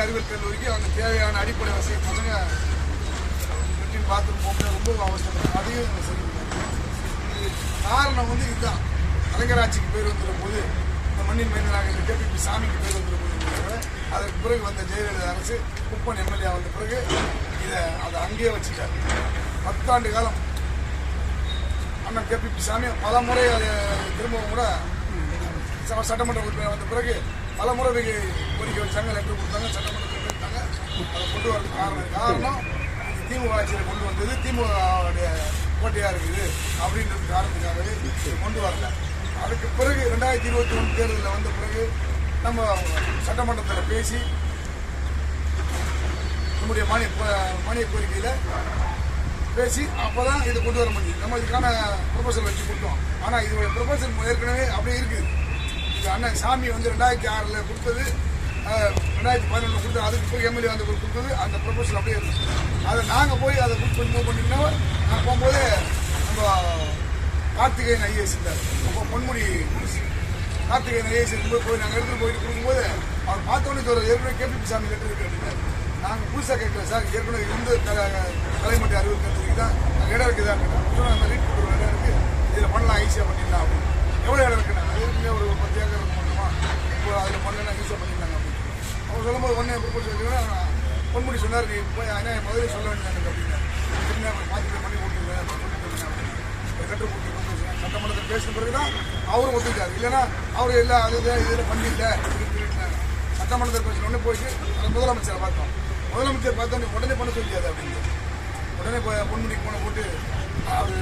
கலைமாட்டி அறிவியல் கல்லூரிக்கு அவங்க தேவையான அடிப்படை வசதி பசங்க வெற்றி பார்த்துட்டு போக ரொம்ப அவசியம் அதையும் நாங்கள் சரி காரணம் வந்து இதுதான். கலைஞராட்சிக்கு பேர் வந்துடும் போது இந்த மண்ணின் மைந்தனாக இந்த கேபிபி சாமிக்கு பேர் வந்துடும் போது அதற்கு பிறகு வந்த ஜெயலலிதா அரசு குப்பன் எம்எல்ஏ வந்த பிறகு இதை அதை அங்கேயே வச்சுட்டார். பத்தாண்டு காலம் அண்ணன் கேபிபி சாமி பல முறை அதை திரும்பவும் கூட சட்டமன்ற உறுப்பினர் வந்த பிறகு பல முறை கோரிக்கை வச்சாங்க லெட்டர் கொடுத்தாங்க சட்டமன்றத்தில் கேட்டாங்க அதை கொண்டு வரதுக்கு காரணம் காரணம் திமுக ஆட்சியில் கொண்டு வந்தது திமுகவுடைய போட்டியாக இருக்குது அப்படின்றது காரணத்துக்காகவே கொண்டு வரல. அதுக்கு பிறகு ரெண்டாயிரத்தி இருபத்தி ஒன்று தேர்தலில் வந்த பிறகு நம்ம சட்டமன்றத்தில் பேசி நம்முடைய மானிய மானிய கோரிக்கையில் பேசி அப்போ தான் இதை கொண்டு வர முடியும் நம்ம இதுக்கான ப்ரொபோசல் வச்சு கொடுத்தோம். ஆனால் இதோட ப்ரொபோசல் ஏற்கனவே அப்படியே இருக்குது. அண்ணன் சாமி வந்து ரெண்டாயிரத்தி ஆறில் கொடுத்தது ரெண்டாயிரத்தி பதினொன்று கொடுத்தது அதுக்கு போய் எம்எல்ஏ வந்து கொடுத்தது அந்த ப்ரொபோசல் அப்படியே இருந்துச்சு. அதை நாங்கள் போய் அதை புக் பண்ணி மூவ் பண்ணிங்கன்னா நான் போகும்போது நம்ம கார்த்திகேயன் ஐஏஎஸ் இருந்தார். அப்போ பொன்முடி கார்த்திகேயன் ஐஏஎஸ் இருக்கும்போது போய் நாங்கள் எடுத்துகிட்டு போயிட்டு கொடுக்கும்போது அவர் பார்த்தோன்னே ஒரு ஏற்கனவே கேபிபி சாமி லெட்டர் இருக்கு அப்படின்னாரு நாங்கள் புதுசாக கேட்கல சார் ஏற்கனவே இருந்து கலைமட்டி அறிவியல் கல்லூரிக்கு தான் அங்கே இடம் இருக்குதா சொன்னால் அந்த ரீட் கொடுக்குற இடம் இருக்குது இதில் பண்ணலாம் ஈஸியாக பண்ணிடலாம் அப்படின்னு. எவ்வளோ இடம் இருக்குண்ணா ஊருக்குள்ளே ஒரு பத்தியாக ஏக்கர் பண்ணுமா இப்போ அதில் பண்ணலாம் ஈஸியாக பண்ணியிருந்தாங்க அப்படின்னு அவங்க சொல்லும்போது ஒன்றே ப்ரொப்போஸ் வச்சுக்கிறேன் பொன்முடி சொன்னார் நீ போய் ஆனால் என் மதுரை சொல்ல வேண்டியது அப்படின்னு. திரும்ப மாற்றி பண்ணி கொடுத்துருவேன் லெட்டர் கொடுத்து கொடுத்துருக்கேன் சட்டமன்றத்தில் பேசின பிறகு தான் அவரும் ஒத்துக்கிட்டார். இல்லைன்னா அவர் இல்லை அது இதில் பண்ணிடல அப்படின்னு சொல்லிட்டாங்க சட்டமன்றத்தில் பேசின உடனே போயிட்டு அந்த முதலமைச்சரை பார்த்தோம். முதலமைச்சர் பார்த்தோம் உடனே பண்ண சொல்லியாது அப்படின்னு. உடனே பொன்முடிக்கு போன போட்டு அவர்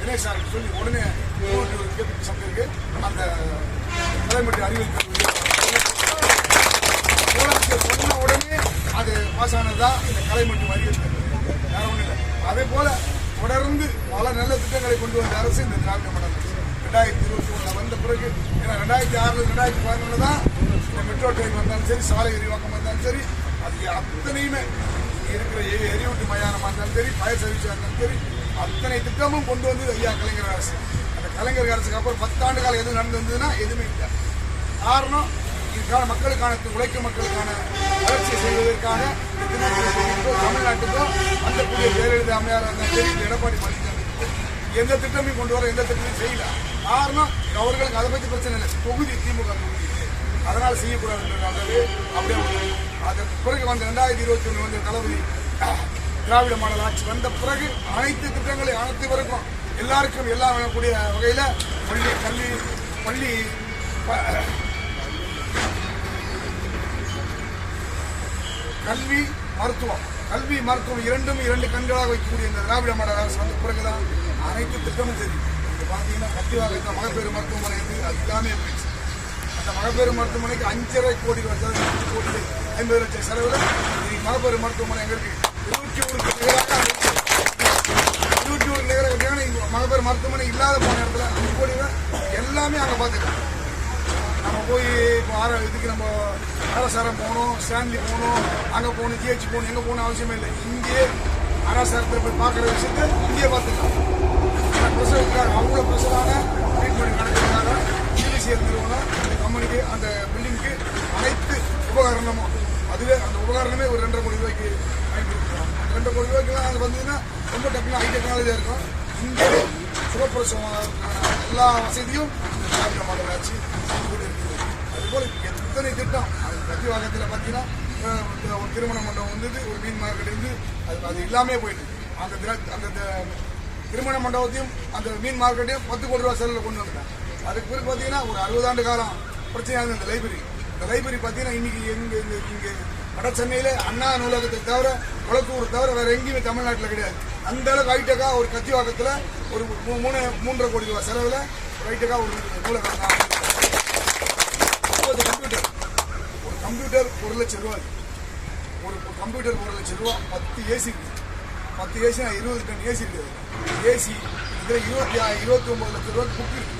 தினேஷ் சாருக்கு சொல்லி உடனே சங்கருக்கு அந்த தலைமட்டி அறிவியல் சொன்ன உடனே அது பாஸ் ஆனதுதான் இந்த கலைமட்டும் அறிவியல் கல்லூரி வேற ஒன்றும் இல்லை அதே போல தொடர்ந்து பல நல்ல திட்டங்களை கொண்டு வந்த அரசு இந்த திராவிட மாடல் ரெண்டாயிரத்தி இருபத்தி ஒண்ணுல வந்த பிறகு ஏன்னா ரெண்டாயிரத்தி ஆறில் ரெண்டாயிரத்தி பதினொன்று தான் இந்த மெட்ரோ ட்ரெயின் வந்தாலும் சரி சாலை விரிவாக்கம் வந்தாலும் சரி அது அத்தனையுமே இருக்கிற எ- எரியூட்டு மயானமாக இருந்தாலும் சரி ஃபயர் சர்வீஸாக இருந்தாலும் சரி அத்தனை திட்டமும் கொண்டு வந்து ஐயா கலைஞர் அரசு கலைஞர் அரசுக்கு அப்புறம் பத்தாண்டு காலம் எது நடந்திருந்ததுன்னா எதுவுமே இல்லை. காரணம் இதுக்கான மக்களுக்கான உழைக்கும் மக்களுக்கான வளர்ச்சி செய்வதற்கான தமிழ்நாட்டுக்கோ வந்தக்கூடிய ஜெயலலிதா அம்மையார் இருந்தாலும் எடப்பாடி பழனிசாமி எந்த திட்டமும் கொண்டு வர எந்த திட்டமும் செய்யல. காரணம் அவர்களுக்கு அதை பற்றி பிரச்சனை இல்லை. தொகுதி திமுக தொகுதி. அதனால் செய்யக்கூடாதுன்றதாகவே அப்படியே விட்டாங்க. அதற்கு பிறகு வந்த ரெண்டாயிரத்தி இருபத்தி ஒன்று வந்த தளபதி திராவிட மாடல் ஆட்சி வந்த பிறகு அனைத்து திட்டங்களையும் அனைத்து வரைக்கும் எல்லாருக்கும் எல்லாம் வழங்கக்கூடிய வகையில் பள்ளி கல்வி பள்ளி ப- கல்வி மருத்துவம். கல்வி மருத்துவம் இரண்டும் இரண்டு கண்களாக வைக்கக்கூடிய இந்த திராவிட மாடல் அரசு பிறகுதான் அனைத்து திட்டமும் தெரியும். இங்க பார்த்தீங்கன்னா கத்திவாக மகப்பேறு மருத்துவமனை வந்து அது எல்லாமே போயிடுச்சு. அந்த மகப்பேறு மருத்துவமனைக்கு அஞ்சரை கோடி ரூபாய் அஞ்சு கோடி ஐம்பது லட்சம் செலவில் மகப்பேறு மருத்துவமனை எங்களுக்கு இருபத்தி ஒரு நிகராக இருக்கு. இருபத்தி ஒரு நிகர மகப்பேர் மருத்துவமனை இல்லாத போன இடத்துல அஞ்சு கோடி எல்லாமே அங்கே பார்த்துக்கலாம். நம்ம போய் இப்போ ஆர இதுக்கு நம்ம அரசாரம் போகணும் ஸ்டான்லி போகணும் அங்கே போகணும் ஜிஹெச் போகணும் எங்கே போகணும் அவசியமே இல்லை. இங்கேயே அரசாரத்தை போய் பார்க்குற விஷயத்தை இங்கேயே பார்த்துக்கலாம். பிரசவத்துக்காக அவ்வளோ பிரசவான ட்ரீட்மெண்ட் நடக்கிறதுக்காக சிபிசிஎல் நிறுவனம் அந்த கம்பெனிக்கு அந்த பில்டிங்க்கு அனைத்து உபகரணமும் அதுவே அந்த உபகரணமே ஒரு ரெண்டரை கோடி ரூபாய்க்கு பயன்படுத்துகிறோம் ரெண்டரை கோடி ரூபாய்க்குலாம் அது வந்ததுன்னா ரொம்ப டெக்னா ஹை டெக்னாலஜியாக இருக்கும். இங்கே சுகப்பிரசவம் எல்லா வசதியும் இந்த திராவிட மாடல் ஆட்சி செஞ்சு கொண்டு இருக்குது அதுபோல் எத்தனை திட்டம் அது பிரதிவாகத்தில் பார்த்தீங்கன்னா ஒரு திருமண மண்டபம் வந்தது ஒரு மீன் மார்க்கெட் இருந்து அது அது இல்லாமே போயிட்டு அந்த அந்த த- திருமண மண்டபத்தையும் அந்த மீன் மார்க்கெட்டையும் பத்து கோடி ரூபா செலவில் கொண்டு வந்துட்டாங்க அதுக்கு பிறகு பார்த்தீங்கன்னா ஒரு அறுபதாண்டு காலம் பிரச்சனையாக இருந்தது அந்த லைப்ரரி இந்த லைப்ரரி பார்த்தீங்கன்னா இன்னைக்கு எங்கே இங்கே வட சென்னையில் அண்ணா நூலகத்தை தவிர குளத்தூர் தவிர வேற எங்கேயுமே தமிழ்நாட்டில் கிடையாது. அந்த அளவுக்கு ஹைடெக்கா ஒரு கத்திவாக்கத்தில் ஒரு மூணு மூன்றரை கோடி ரூபாய் செலவில் ஒரு ஹைடெக்கா ஒரு நூலகம் முப்பது கம்ப்யூட்டர் ஒரு கம்ப்யூட்டர் ஒரு லட்சம் ரூபாய். ஒரு கம்ப்யூட்டர் ஒரு லட்சம் ரூபா பத்து ஏசி இருக்குது பத்து ஏசினா இருபது டன் ஏசி இருக்குது ஏசி இதில் இருபத்தி இருபத்தி ஒன்பது லட்சம் ரூபாய்க்கு புக் இருக்கு.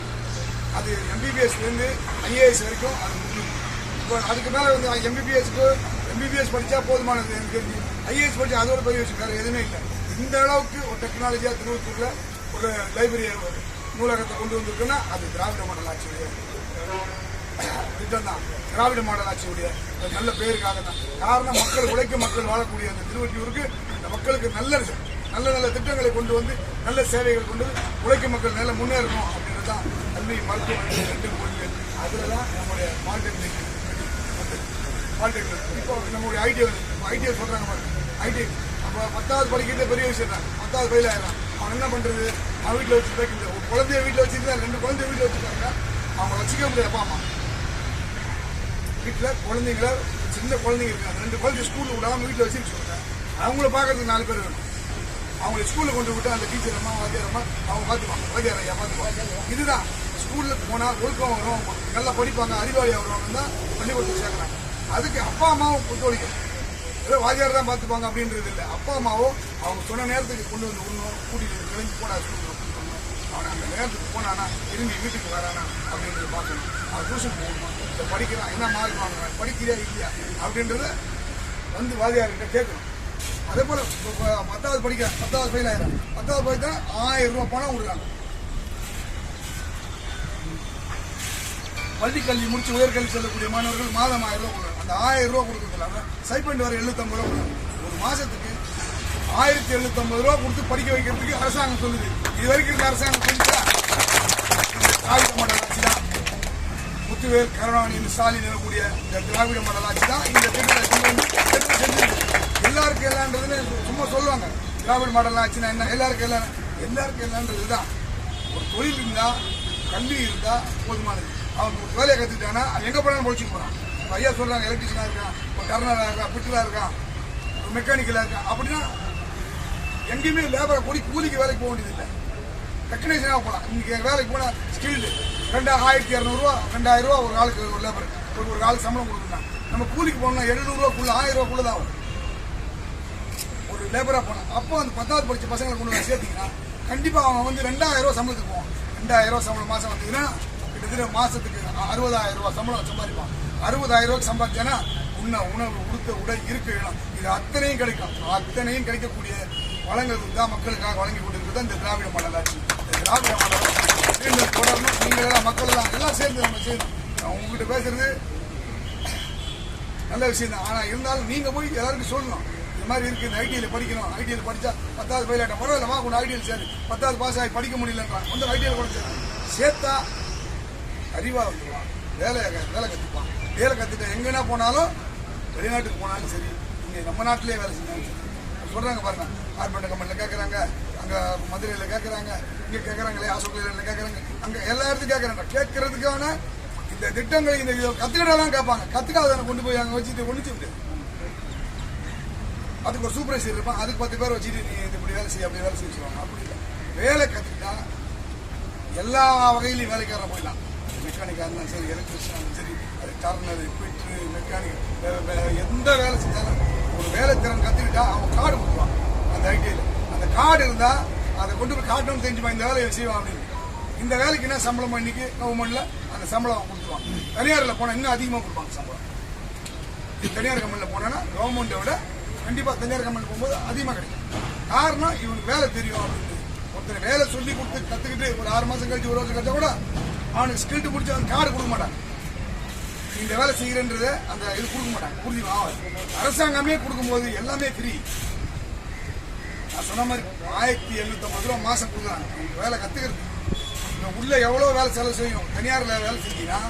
அது எம்பிபிஎஸ்லேருந்து ஐஏஎஸ் வரைக்கும் அது புக் இப்போ அதுக்கு மேலே வந்து எம்பிபிஎஸ்க்கு எம்பிபிஎஸ் படித்தா போதுமானது. எனக்கு தெரிஞ்சு ஐஏஎஸ் படித்தா அதோட பெரிய விஷயம் வேறு எதுவுமே இல்லை. இந்த அளவுக்கு ஒரு டெக்னாலஜியாக திருவத்தூரில் ஒரு லைப்ரரி நூலகத்தை கொண்டு வந்திருக்குன்னா அது திராவிட மாடல் ஆட்சியுடைய திட்டம் தான். திராவிட மாடல் ஆட்சியுடைய ஒரு நல்ல பேருக்காக தான். காரணம் மக்கள் உழைக்க மக்கள் வாழக்கூடிய அந்த திருவற்றியூருக்கு இந்த மக்களுக்கு நல்ல நல்ல நல்ல திட்டங்களை கொண்டு வந்து நல்ல சேவைகள் கொண்டு உழைக்கும் மக்கள் நல்ல முன்னேறணும் அப்படின்றது தான் கல்வி மருத்துவம் இந்த ரெண்டு கோரிக்கை அதில் தான் நம்முடைய பாலிடெக்னிக் பாலிடெக்னிக் இப்போ நம்மளுடைய ஐடியா ஐடியா சொல்கிறாங்க பாருங்க ஐடியா அப்போ பத்தாவது படிக்கிறது பெரிய விஷயம் தான் பத்தாவது ஃபெயில் ஆயிடலாம் அவன் என்ன பண்ணுறது அவன் வீட்டில் வச்சு வைக்கிறது ஒரு குழந்தைய வீட்டில் வச்சுருந்தா ரெண்டு குழந்தைய வீட்டில் வச்சுருக்காங்க அவங்க வச்சுக்க முடியாது அப்பா அம்மா வீட்டில் குழந்தைங்கள சின்ன குழந்தைங்க இருக்காங்க ரெண்டு குழந்தை ஸ்கூலில் விடாமல் வீட்டில் வச்சுன்னு சொல்லுங்க அவங்கள பார்க்கறதுக்கு நாலு பேர் வேணும் அவங்களை ஸ்கூலில் கொண்டு விட்டு அந்த டீச்சர் அம்மா வாத்தியார் அம்மா அவங்க பார்த்துப்பாங்க வாத்தியார் ஐயா பார்த்துப்பாங்க இதுதான். ஸ்கூலில் போனால் ஒழுக்கம் வரும் நல்லா படிப்பாங்க. அறிவாளியாக வருவாங்கன்னு தான் பள்ளிக்கூடத்துக்கு சேர்க்குறாங்க அதுக்கு அப்பா அம்மாவும் ஒத்துழைக்கணும் ஏதோ வாத்தியார் தான் பார்த்துப்பாங்க அப்படின்றது இல்லை. அப்பா அம்மாவும் அவங்க சொன்ன நேரத்துக்கு கொண்டு வந்து விடணும் கூட்டிகிட்டு கிளம்பி போனா அப்படின்னு கூட்டிட்டு அவன் அந்த நேரத்துக்கு போனானா திரும்பி வீட்டுக்கு வரானா அப்படின்றத பார்க்கணும். அவன் டியூஷன் போகணும். இதை படிக்கிறான் என்ன மார்க் வாங்குறான் படிக்கிறியா இல்லையா அப்படின்றத வந்து வாதியார்கிட்ட கேட்கணும். அதே போல் பத்தாவது படிக்கிறான் பத்தாவது ஃபெயில் ஆயிரம் பத்தாவது போயிட்டா ஆயிரம் ரூபா பணம் கொடுக்குறாங்க. பள்ளிக்கல்வி முடிச்சு உயர்கல்வி செல்லக்கூடிய மாணவர்கள் மாதம் ஆயிரம் ரூபா கொடுக்குறாங்க. அந்த ஆயிரம் ரூபா கொடுக்கறதுலாம சைபண்ட் வர எழுநூத்தம்பது ரூபா ஒரு மாசத்துக்கு ஆயிரத்தி எழுநூத்தம்பது ரூபா கொடுத்து படிக்க வைக்கிறதுக்கு அரசாங்கம் சொல்லுது. இது வரைக்கும் இருந்த அரசாங்கம் சொல்லுதா திராவிட மாடல் ஆட்சி தான். முத்துவேல் கருணாநிதி ஸ்டாலின் இருக்கக்கூடிய இந்த திராவிட மண்டல ஆட்சி தான் இந்த திட்டத்தை கொண்டு வந்து செஞ்சிருக்கு. எல்லாருக்கும் எல்லான்றதுன்னு சும்மா சொல்லுவாங்க. திராவிட மாடல் ஆட்சினா என்ன? எல்லாருக்கும் எல்லாம் எல்லாருக்கும் எல்லான்றது தான் ஒரு தொழில் இருந்தா கல்வி இருந்தா போதுமானது. அவன் ஒரு வேலையை கத்துக்கிட்டானா அவன் எங்க போனாலும் பொழிச்சுட்டு போறான். ஐயா சொல்றாங்க எலக்ட்ரிஷியனா இருக்கான் ஒரு டர்னரா இருக்கான் பிட்டரா இருக்கான் ஒரு மெக்கானிக்கலா இருக்கான் அப்படின்னா எங்கேயுமே லேபரை கூடி கூலிக்கு வேலைக்கு போக வேண்டியதில்லை. டெக்னீஷியனாக போகலாம் இன்னைக்கு வேலைக்கு போனால் ஸ்கில்டு ரெண்டா ஆயிரத்தி இரநூறுவா ரெண்டாயிரம் ரூபா ஒரு ஆளுக்கு ஒரு லேபர் ஒரு ஒரு ஆளுக்கு சம்பளம் கொடுக்குறாங்க நம்ம கூலிக்கு போனோம்னா எழுநூறுவாக்குள்ள ஆயிரம் ரூபாக்குள்ள தான் ஆகும். ஒரு லேபரா போனோம் அப்போ அந்த பத்தாவது படிச்ச பசங்களை கொண்டு வந்து சேர்த்தீங்கன்னா கண்டிப்பா அவன் வந்து ரெண்டாயிரம் ரூபா சம்பளத்துக்கு போவான். ரெண்டாயிரம் ரூபா சம்பளம் மாசம் வந்தீங்கன்னா கிட்டத்தட்ட மாசத்துக்கு அறுபதாயிரம் ரூபா சம்பளம் சம்பாதிப்பான் அறுபதாயிரம் ரூபாய்க்கு சம்பாதிச்சேன்னா உண்ண உணவு உடுத்த உடை இருக்க இடம் இது அத்தனையும் கிடைக்கும். அத்தனையும் கிடைக்கக்கூடிய வளங்கள் தான் மக்களுக்காக வழங்கி கொண்டிருக்கிறது இந்த திராவிட மண்டலாட்சி இந்த திராவிட மண்டலம் மீண்டும் தொடரணும். நீங்கள் எல்லாம் மக்கள் எல்லாம் எல்லாம் சேர்ந்து நம்ம செய்யணும். நான் உங்ககிட்ட பேசுறது நல்ல விஷயம் தான் ஆனால் இருந்தாலும் நீங்கள் போய் எல்லாருக்கும் சொல்லணும். இந்த மாதிரி இருக்குது இந்த ஐடியில் படிக்கணும். ஐடியில் படித்தா பத்தாவது பயிலாட்டம். பரவாயில்ல வா கொண்டு ஐடியில் சேரு. பத்தாவது பாஸ் ஆகி படிக்க முடியலன்றான் வந்து ஐடியில் கூட சேரு. சேர்த்தா அறிவாக வந்துடுவான் வேலை வேலை கற்றுப்பான் வேலை கற்றுட்டு எங்கன்னா போனாலும் வெளிநாட்டுக்கு போனாலும் சரி இங்கே நம்ம நாட்டிலே வேலை செஞ்சாலும் சரி. சொல்கிறாங்க பாருங்க. கார்பெண்டர் கம்பெனியில் கேட்குறாங்க அங்கே மதுரையில் கேட்குறாங்க இங்கே கேட்குறாங்களே அசோக் கேட்குறாங்க அங்கே எல்லா இடத்துக்கும் கேட்குறாங்க கேட்கறதுக்கான இந்த திட்டங்களை இந்த கற்றுக்கிட்டாலாம் கேட்பாங்க. கற்றுக்காத கொண்டு போய் அங்கே வச்சுட்டு ஒழிச்சு விட்டு. அதுக்கு ஒரு சூப்பர்வைசர் இருப்பான். அதுக்கு பத்து பேர் வச்சுட்டு நீ இப்படி வேலை செய்ய அப்படி வேலை செய்வாங்க சொல்லுவாங்க. அப்படி இல்லை. வேலை கற்றுக்கிட்டா எல்லா வகையிலையும் வேலைக்காரன் போயிடலாம். மெக்கானிக்காக இருந்தாலும் சரி எலக்ட்ரிஷியன் இருந்தாலும் சரி டர்னர் பிட்ரு மெக்கானிக் எந்த வேலை செஞ்சாலும் ஒரு வேலை திறன் கற்றுக்கிட்டா அவன் கார்டு கொடுப்பான் அந்த ஐடியில் அந்த கார்டு இருந்தால் அதை கொண்டு போய் காட்டணும் தெரிஞ்சுப்பான் இந்த வேலையை செய்வான் அப்படின்னு. இந்த வேலைக்கு என்ன சம்பளம் இன்னைக்கு? கவர்மெண்ட்ல அந்த சம்பளம் அவன் கொடுத்துருவான். தனியாரில் போனால் இன்னும் அதிகமாக கொடுப்பாங்க சம்பளம். தனியார் கம்பெனியில் போனேன்னா கவர்மெண்ட்டை விட கண்டிப்பாக தனியார் கம்பெனியில் போகும்போது அதிகமாக கிடைக்கும். காரணம் இவனுக்கு வேலை தெரியும் அப்படின்னு. ஒருத்தர் வேலை சொல்லி கொடுத்து கற்றுக்கிட்டு ஒரு ஆறு மாதம் கழிச்சு ஒரு வருஷம் கழிச்சா கூட அவனுக்கு ஸ்கில்ட்டு முடிச்சு அவன் கார்டு கொடுக்க மாட்டான். இந்த வேலை செய்கிறன்றத அந்த இது கொடுக்க மாட்டாங்க. புரிஞ்சுக்கலாம் அரசாங்கமே கொடுக்கும்போது எல்லாமே ஃப்ரீ நான் சொன்ன மாதிரி ஆயிரத்தி எழுநூத்தம்பது ரூபா மாதம் கொடுக்குறாங்க. உங்களுக்கு வேலை கற்றுக்கிறது இங்கே உள்ளே எவ்வளோ வேலை செலவு செய்யும் தனியாரில் வேலை செஞ்சீங்கன்னா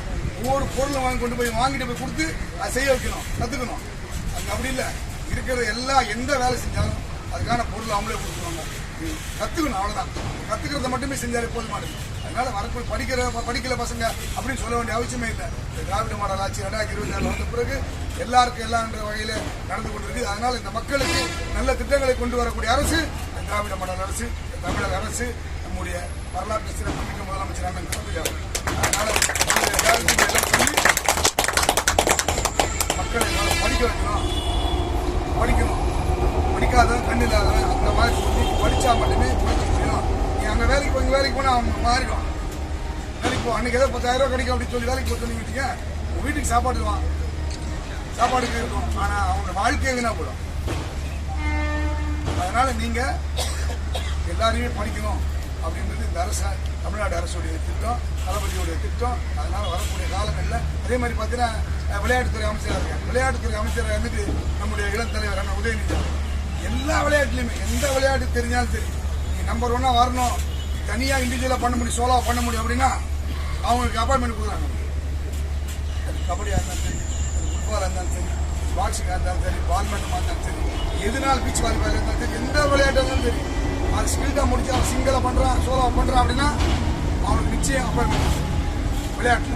ஒவ்வொரு பொருளை வாங்கி கொண்டு போய் வாங்கிட்டு போய் கொடுத்து அதை செய்ய வைக்கணும். கற்றுக்கணும் அது அப்படி இல்லை. இருக்கிற எல்லா எந்த வேலை செஞ்சாலும் அதுக்கான பொருள் அவங்களே கொடுத்துருவாங்க. கற்றுக்கணும் அவ்வளோதான் கற்றுக்கிறத மட்டுமே செஞ்சாலே போதுமானது. அதனால வரக்கூடிய படிக்கிற படிக்கல பசங்க அப்படின்னு சொல்ல வேண்டிய அவசியமே இல்லை. இந்த திராவிட மாடல் ஆட்சி ரெண்டாயிரத்தி இருபத்தி நாலு வந்த பிறகு எல்லாருக்கும் எல்லான்ற வகையில நடந்து கொண்டிருக்கு. அதனால இந்த மக்களுக்கு நல்ல திட்டங்களை கொண்டு வரக்கூடிய அரசு திராவிட மாடல் அரசு தமிழக அரசு நம்முடைய வரலாற்று சிறப்புமிக்க முதலமைச்சர் அண்ணன் தளபதி அதனால எல்லாருக்கும் எல்லாம் சொல்லி மக்களை படிக்க வைக்கணும். படிக்கணும். படிக்காதவன் கண் இல்லாதவன் அந்த மாதிரி சொல்லி படிச்சா மட்டுமே படிச்சு அங்கே வேலைக்கு போய் வேலைக்கு போனால் அவன் மாறிடும் வேலைக்கு போ அன்றைக்கி ஏதோ பத்தாயிரம் கிடைக்கும் அப்படின்னு சொல்லி வேலைக்கு போய் சொல்லி உங்கள் வீட்டுக்கு சாப்பாடு தருவான். சாப்பாடுக்கு இருக்கும் ஆனால் அவங்க வாழ்க்கையை வீணாக போடும் அதனால் நீங்கள் எல்லாரையுமே படிக்கணும் அப்படின்றது இந்த அரசு தமிழ்நாடு அரசுடைய திட்டம் தளபதியுடைய திட்டம். அதனால் வரக்கூடிய காலங்களில் அதே மாதிரி பார்த்தீங்கன்னா விளையாட்டுத்துறை அமைச்சராக இருக்காங்க விளையாட்டுத்துறை அமைச்சராக இருந்துட்டு நம்முடைய இளம் தலைவர் அண்ணன் உதயநிதி எல்லா விளையாட்டுலையுமே எந்த விளையாட்டு தெரிஞ்சாலும் தெரியும் நம்பர் ஒன்னா வரணும். தனியாக இண்டிவிஜுவலாக பண்ண முடியும் சோலா பண்ண முடியும் அப்படின்னா அவங்களுக்கு அப்பாயின்மெண்ட் கொடுக்குறாங்க. அது கபடியாக இருந்தாலும் சரி அது ஃபுட்பாலாக இருந்தாலும் சரி பாக்ஸிங்காக இருந்தாலும் சரி பால்மெண்டமாக இருந்தாலும் சரி எதுனாலும் பீச் வாலிபால் இருந்தாலும் சரி எந்த விளையாட்டாக இருந்தாலும் சரி அது ஸ்கில்டாக முடிச்சு அவன் சிங்கிளாக பண்ணுறான் சோலா பண்ணுறான் அப்படின்னா அவனுக்கு நிச்சயம் அப்பாயின்மெண்ட் விளையாட்டு.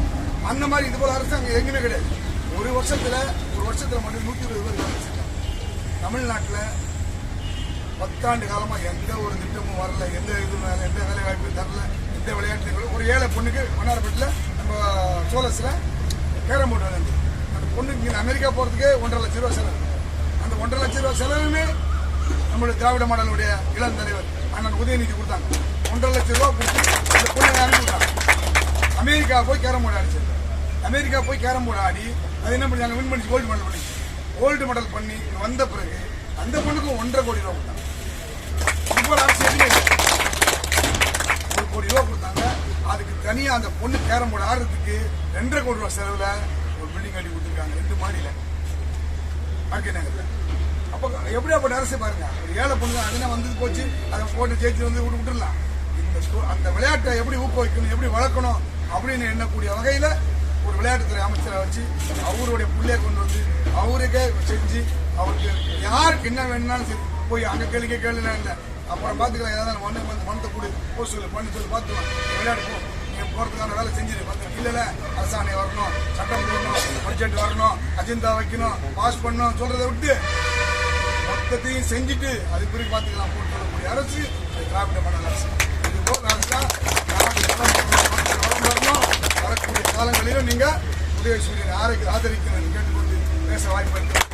அந்த மாதிரி இது போல அரசாங்கம் எங்கேயுமே கிடையாது. ஒரு வருஷத்துல ஒரு வருஷத்துல மட்டும் நூற்றி இருபது பேர் வேலை செஞ்சாங்க. தமிழ்நாட்டில் பத்தாண்டு காலமாக எந்த ஒரு திட்டமும் வரல எந்த இது வேலை எந்த வேலை வாய்ப்பு தரல எந்த விளையாட்டு ஒரு ஏழை பொண்ணுக்கு மன்னார்பேட்டில் நம்ம சோலஸில் கேரம் போர்டு விளையாண்டு. அந்த பொண்ணுக்கு இங்கே அமெரிக்கா போகிறதுக்கே ஒன்றரை லட்ச ரூபா செலவு. அந்த ஒன்றரை லட்ச ரூபா செலவுமே நம்மளுடைய திராவிட மாடலுடைய இளம் தலைவர் அண்ணன் உதயநிதி கொடுத்தாங்க. ஒன்றரை லட்ச ரூபா கொடுத்து அந்த பொண்ணை அனுப்பி விட்டாங்க. அமெரிக்கா போய் கேரம் போர்டு ஆடிச்சு. அமெரிக்கா போய் கேரம் போர்டு ஆடி அது என்ன பண்ணி வின் பண்ணி கோல்டு மெடல் பண்ணி கோல்டு மெடல் பண்ணி வந்த பிறகு அந்த பொண்ணுக்கும் ஒன்றரை கோடி ரூபா கொடுத்தாங்க இப்போ அரசு எதுவுமே இல்லை. ஒரு கோடி ரூபா கொடுத்தாங்க தனியாக தனியா அந்த பொண்ணு கேரம் போர்டு ஆடுறதுக்கு ரெண்டரை கோடி ரூபா செலவுல ஒரு பில்டிங் கட்டி கொடுத்துருக்காங்க. ரெண்டு மாடியில ஆர்கே நகர்ல. அப்போ எப்படி அப்போ அரசு பாருங்க. ஒரு ஏழை பொண்ணு அதுனா வந்து போச்சு. அதை போட்டு ஜெயிச்சு வந்து விட்டு விட்டுடலாம். இந்த அந்த விளையாட்டை எப்படி ஊக்குவிக்கணும் எப்படி வளர்க்கணும் அப்படின்னு எண்ணக்கூடிய வகையில ஒரு விளையாட்டுத்துறை அமைச்சரை வச்சு அவருடைய பிள்ளைய கொண்டு வந்து அவருக்கே செஞ்சு அவருக்கு யாருக்கு என்ன வேணும்னாலும் சரி போய் அங்க கேளுங்க கேளுலாம் இல்லை. அப்புறம் பார்த்துக்கலாம். ஏதாவது மண்ணு வந்து மனத்தை கொடு. பண்ணி சொல்லி பார்த்துக்கலாம். விளையாட்டு போ நீங்க போறதுக்கான வேலை செஞ்சிரு. பார்த்து இல்லைல்ல அரசாணை வரணும் சட்டம் போடணும் பட்ஜெட் வரணும் அஜெண்டா வைக்கணும் பாஸ் பண்ணணும் சொல்றதை விட்டு மொத்தத்தையும் செஞ்சுட்டு அது பிறகு பார்த்துக்கலாம் போட்டு சொல்லக்கூடிய அரசு அது திராவிட மண்டல அரசு. இது போல் அரசா வரணும், வரக்கூடிய காலங்களிலும் நீங்க உதயசூரியன் ஆரோக்கிய ஆதரிக்கணும். கேட்டுக்கொண்டு பேச வாய்ப்பு